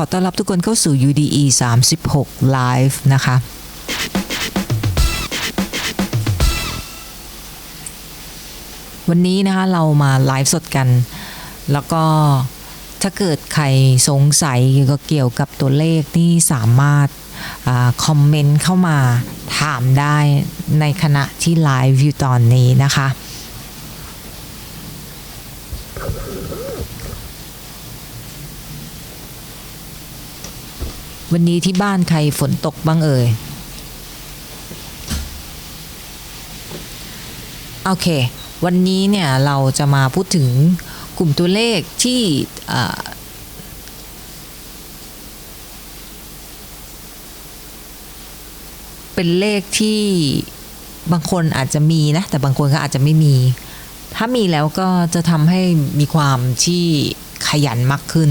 ขอต้อนรับทุกคนเข้าสู่ UDE 36 Live นะคะวันนี้นะคะเรามาไลฟ์สดกัน แล้วก็ถ้าเกิดใครสงสัยเกี่ยวกับตัวเลขที่สามารถอคอมเมนต์เข้ามาถามได้ในขณะที่ไลฟ์อยู่ตอนนี้นะคะ วันนี้ที่บ้านใครฝนตกบ้างเอ่ย โอเค วันนี้เนี่ยเราจะมาพูดถึงกลุ่มตัวเลขที่เป็นเลขที่บางคนอาจจะมีนะ แต่บางคนก็อาจจะไม่มี ถ้ามีแล้วก็จะทำให้มีความที่ขยันมากขึ้น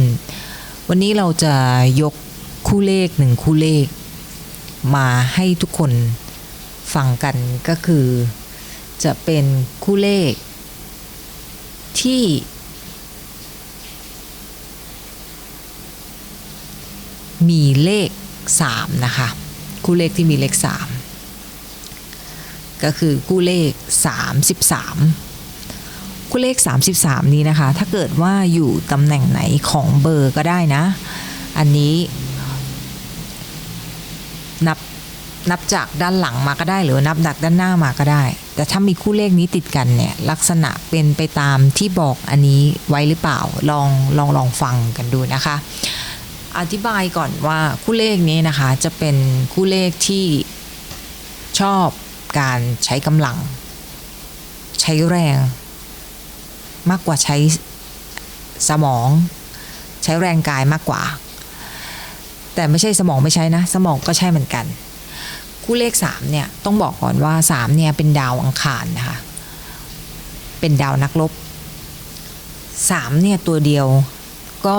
วันนี้เราจะยก คู่เลขหนึ่งคู่เลข มาให้ทุกคนฟังกันก็คือ จะเป็นคู่เลข ที่ มีเลข3นะคะ คู่เลขที่มีเลข3ก็คือคู่เลข 33 คู่เลข 33 นี้นะคะ ถ้าเกิดว่าอยู่ตำแหน่งไหนของเบอร์ก็ได้นะ อันนี้ นับนับจากด้านหลังมาก็ได้ หรือนับจากด้านหน้ามาก็ได้ แต่ถ้ามีคู่เลขนี้ติดกันเนี่ย ลักษณะเป็นไปตามที่บอกอันนี้ไว้หรือเปล่าลองลองลองฟังกันดูนะคะ อธิบายก่อนว่าคู่เลขนี้นะคะ จะเป็นคู่เลขที่ชอบการใช้กำลัง ใช้แรง มากกว่าใช้สมอง ใช้แรงกายมากกว่า แต่ไม่ใช่สมองไม่ใช่นะ สมองก็ใช่เหมือนกัน คู่เลข3เนี่ยต้องบอกก่อนว่า3เนี่ยเป็นดาวอังคารนะคะ เป็นดาวนักรบ3เนี่ยตัวเดียวก็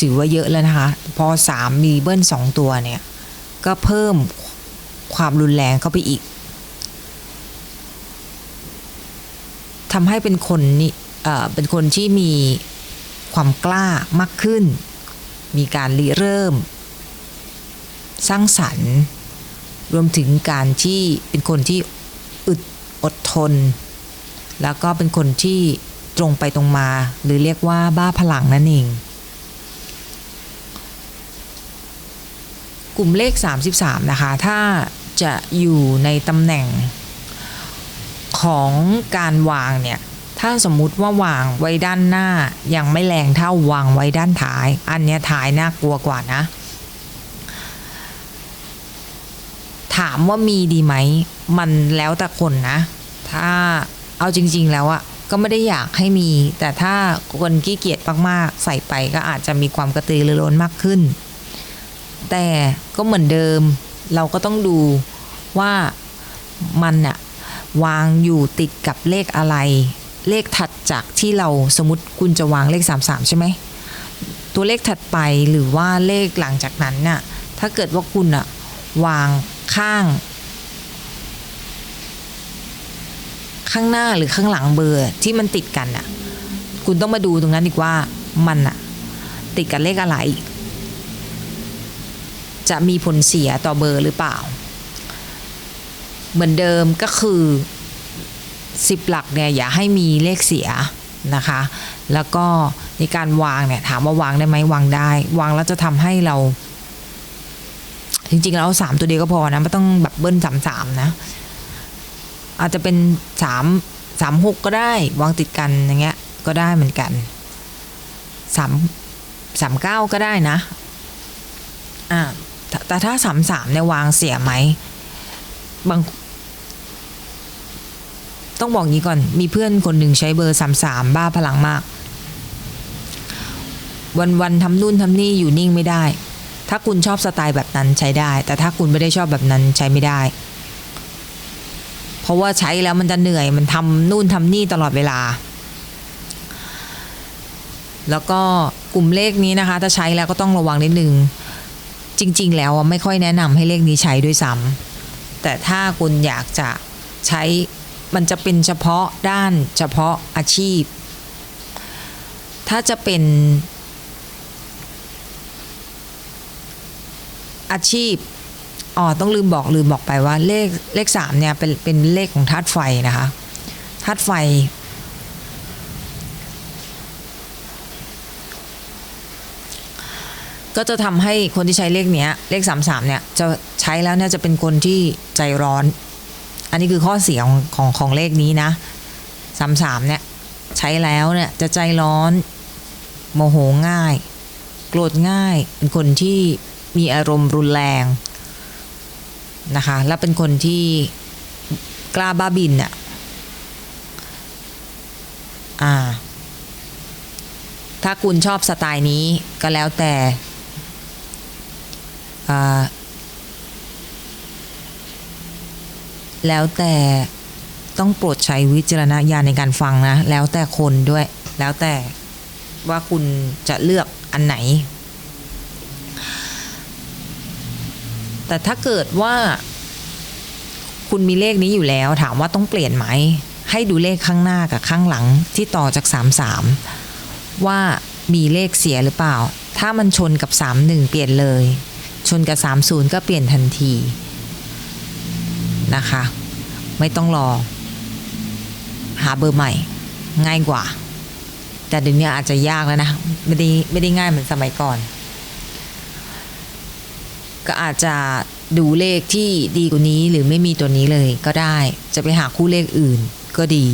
ถือว่าเยอะแล้วนะคะ พอ3มีเบิ้ล2ตัวเนี่ย ก็เพิ่มความรุนแรงเข้าไปอีกทำให้เป็นคนนี่เอ่อเป็นคนที่มีความกล้ามากขึ้น มีการริเริ่ม สร้างสรรค์ รวมถึงการที่เป็นคนที่อึดอดทน แล้วก็เป็นคนที่ตรงไปตรงมา หรือเรียกว่าบ้าพลังนั่นเอง กลุ่มเลข 33 นะคะ ถ้าจะอยู่ในตำแหน่งของการวางเนี่ย ถ้าสมมุติว่าวางไว้ด้านหน้ายังไม่แรงเท่าวางไว้ด้านท้าย อันเนี้ยท้ายน่ากลัวกว่านะ ถามว่ามีดีไหม มันแล้วแต่คนนะ ถ้าเอาจริง ๆ แล้วอะก็ไม่ได้อยากให้มี แต่ถ้าคนขี้เกียจมากๆ ใส่ไปก็อาจจะมีความกระตือรือร้นมากขึ้น แต่ก็เหมือนเดิม เราก็ต้องดูว่ามันอะวางอยู่ติดกับเลขอะไร เลขถัดจากที่เราสมมติคุณจะวางเลข 33 ใช่ไหม ตัวเลขถัดไปหรือว่าเลขหลังจากนั้นน่ะ ถ้าเกิดว่าคุณอะวาง ข้าง ข้างหน้าหรือข้างหลังเบอร์ที่มันติดกันน่ะคุณต้องมาดูตรงนั้นอีกว่ามันอะติดกับเลขอะไร จะมีผลเสียต่อเบอร์หรือเปล่า เหมือนเดิมก็คือสิบหลักเนี่ยอย่าให้มีเลขเสียนะคะ แล้วก็ในการวางเนี่ยถามว่าวางได้ไหมวางได้ วางแล้วจะทำให้เรา จริงๆแล้วสามตัวเดียวก็พอนะไม่ต้องแบบเบิ้ลสามสามนะ อาจจะเป็นสามสามหกก็ได้วางติดกันอย่างเงี้ย ก็ได้เหมือนกันสามสามเก้าก็ได้นะอ่าแต่ถ้าสามสามเนี่ยวางเสียไหมบาง ต้องบอกงี้ก่อน มีเพื่อนคนหนึ่งใช้เบอร์สามสามบ้าพลังมาก วันวันๆทำนู่นทำนี่อยู่นิ่งไม่ได้ ถ้าคุณชอบสไตล์แบบนั้นใช้ได้ แต่ถ้าคุณไม่ได้ชอบแบบนั้นใช้ไม่ได้ เพราะว่าใช้แล้วมันจะเหนื่อยมันทำนู่นทำนี่ตลอดเวลา แล้วก็กลุ่มเลขนี้นะคะ ถ้าใช้แล้วก็ต้องระวังนิดนึง จริง ๆ แล้วไม่ค่อยแนะนำให้เลขนี้ใช้ด้วยซ้ำแต่ถ้าคุณอยากจะใช้มันจะเป็นเฉพาะด้านเฉพาะอาชีพ ถ้าจะเป็น อาชีพอ๋อต้องลืมบอกลืมบอกไปว่าเลขเลขสามเนี่ยเป็นเป็นเลขของธาตุไฟนะคะธาตุไฟ ก็จะทำให้คนที่ใช้เลขเนี้ย เลขสามสามเนี่ยจะใช้แล้วเนี่ยจะเป็นคนที่ใจร้อน อันนี้คือข้อเสียของของของเลขนี้นะสามสามเนี่ยใช้แล้วเนี่ยจะใจร้อน โมโหง่าย โกรธง่ายเป็นคนที่ มีอารมณ์รุนแรงนะคะและเป็นคนที่กล้าบ้าบินอะอ่า ถ้าคุณชอบสไตล์นี้ก็แล้วแต่อ่าแล้วแต่ต้องโปรดใช้วิจารณญาณในการฟังนะ แล้วแต่คนด้วย แล้วแต่ว่าคุณจะเลือกอันไหน แต่ถ้าเกิดว่า คุณมีเลขนี้อยู่แล้ว ถามว่าต้องเปลี่ยนไหม ให้ดูเลขข้างหน้ากับข้างหลังที่ต่อจาก 33 ว่ามีเลขเสียหรือเปล่า ถ้ามันชนกับ 31 เปลี่ยนเลย ชนกับ 30 ก็เปลี่ยนทันทีนะคะ ไม่ต้องรอ หาเบอร์ใหม่ ง่ายกว่า แต่เดี๋ยวนี้อาจจะยากแล้วนะ ไม่ได้ไม่ได้ง่ายเหมือนสมัยก่อน ก็อาจจะดูเลขที่ดีกว่านี้หรือไม่มีตัวนี้เลยก็ได้ จะไปหาคู่เลขอื่นก็ดี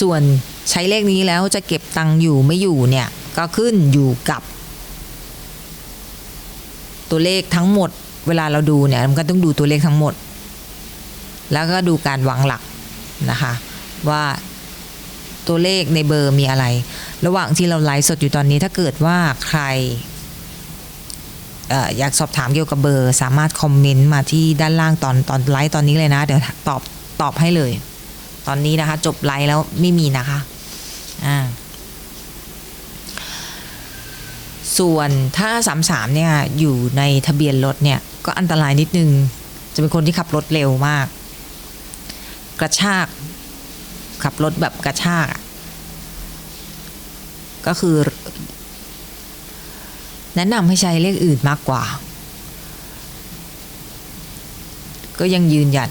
ส่วนใช้เลขนี้แล้วจะเก็บตังค์อยู่ไม่อยู่เนี่ย ก็ขึ้นอยู่กับ ตัวเลขทั้งหมด เวลาเราดูเนี่ยมันก็ต้องดูตัวเลขทั้งหมด แล้วก็ดูการวางหลักนะคะ ว่าตัวเลขในเบอร์มีอะไร ระหว่างที่เราไลฟ์สดอยู่ตอนนี้ถ้าเกิดว่าใครอออยากสอบถามเกี่ยวกับเบอร์ สามารถคอมเมนต์มาที่ด้านล่างตอนตอนไลฟ์ตอนนี้เลยนะ เดี๋ยวตอบตอบให้เลย ตอนนี้นะคะ จบไลฟ์แล้วไม่มีนะคะอ่าส่วนถ้าสามสามเนี่ยอยู่ในทะเบียนรถเนี่ย ก็อันตรายนิดนึง จะเป็นคนที่ขับรถเร็วมาก กระชาก ขับรถแบบกระชากอะ ก็คือ แนะนำให้ใช้เลขอื่นมากกว่า ก็ยังยืนยัน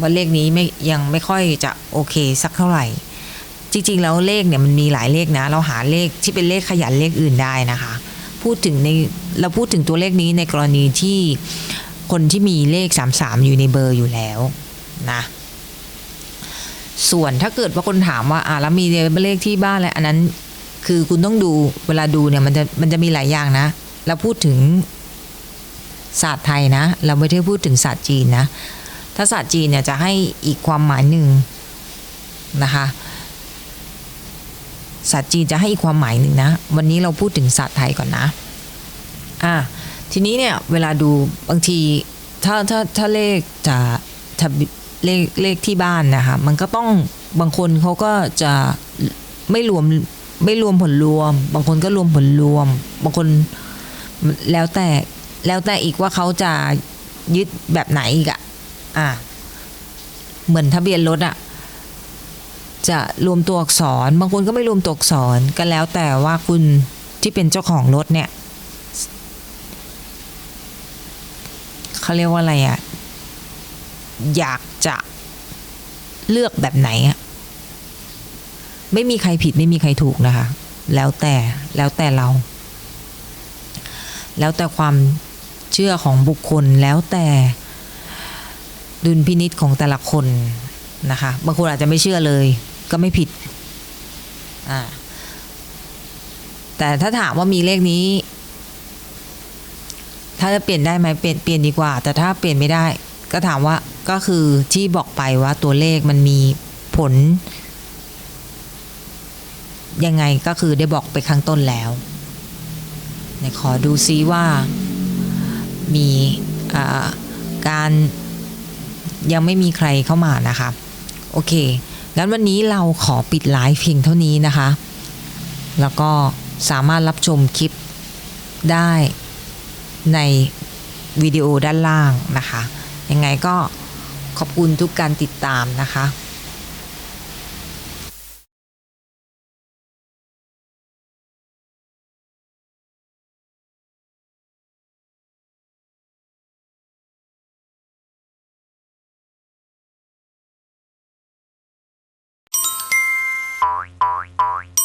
ว่าเลขนี้ไม่ยังไม่ค่อยจะโอเคสักเท่าไหร่ จริง ๆ แล้วเลขเนี่ยมันมีหลายเลขนะ เราหาเลขที่เป็นเลขขยันเลขอื่นได้นะคะ พูดถึงในเราพูดถึงตัวเลขนี้ในกรณีที่คนที่มีเลข 33 อยู่ในเบอร์อยู่แล้วนะส่วนถ้าเกิดว่าคนถามว่าอ่าแล้วมีเลขที่บ้านอะไรอันนั้น คือคุณต้องดูเวลาดูเนี่ยมันจะมันจะมีหลายอย่างนะ เราพูดถึงศาสตร์ไทยนะ เราไม่ได้พูดถึงศาสตร์จีนนะ ถ้าศาสตร์จีนเนี่ยจะให้อีกความหมายหนึ่งนะคะศาสตร์จีนจะให้อีกความหมายหนึ่งนะ วันนี้เราพูดถึงศาสตร์ไทยก่อนนะ อะทีนี้เนี่ยเวลาดูบางทีถ้าถ้าถ้าเลขจะทะเบีเลขเลขที่บ้านนะคะ มันก็ต้องบางคนเขาก็จะไม่รวม ไม่รวมผลรวม บางคนก็รวมผลรวม บางคนแล้วแต่แล้วแต่อีกว่าเขาจะยึดแบบไหนอีกอะอะ เหมือนทะเบียนรถอะจะรวมตัวอักษร บางคนก็ไม่รวมตัวอักษรก็แล้วแต่ว่าคุณที่เป็นเจ้าของรถเนี่ยเขาเรียกว่าอะไรอะอยากจะเลือกแบบไหนอะ ไม่มีใครผิดไม่มีใครถูกนะคะ แล้วแต่แล้วแต่เรา แล้วแต่ความเชื่อของบุคคลแล้วแต่ดุลพินิษของแต่ละคนนะคะบางคนอาจจะไม่เชื่อเลยก็ไม่ผิดอ่าแต่ถ้าถามว่ามีเลขนี้ ถ้าจะเปลี่ยนได้ไหมเปลี่ยนเปลี่ยนดีกว่า แต่ถ้าเปลี่ยนไม่ได้ ก็ถามว่าก็คือที่บอกไปว่าตัวเลขมันมีผล ยังไงก็คือได้บอกไปข้างต้นแล้วขอดูซิว่ามีการยังไม่มีใครเข้ามานะคะ โอเค งั้นวันนี้เราขอปิดไลฟ์เพียงเท่านี้นะคะ แล้วก็สามารถรับชมคลิปได้ในวิดีโอด้านล่างนะคะ ยังไงก็ขอบคุณทุกการติดตามนะคะ Oi, oi, oi.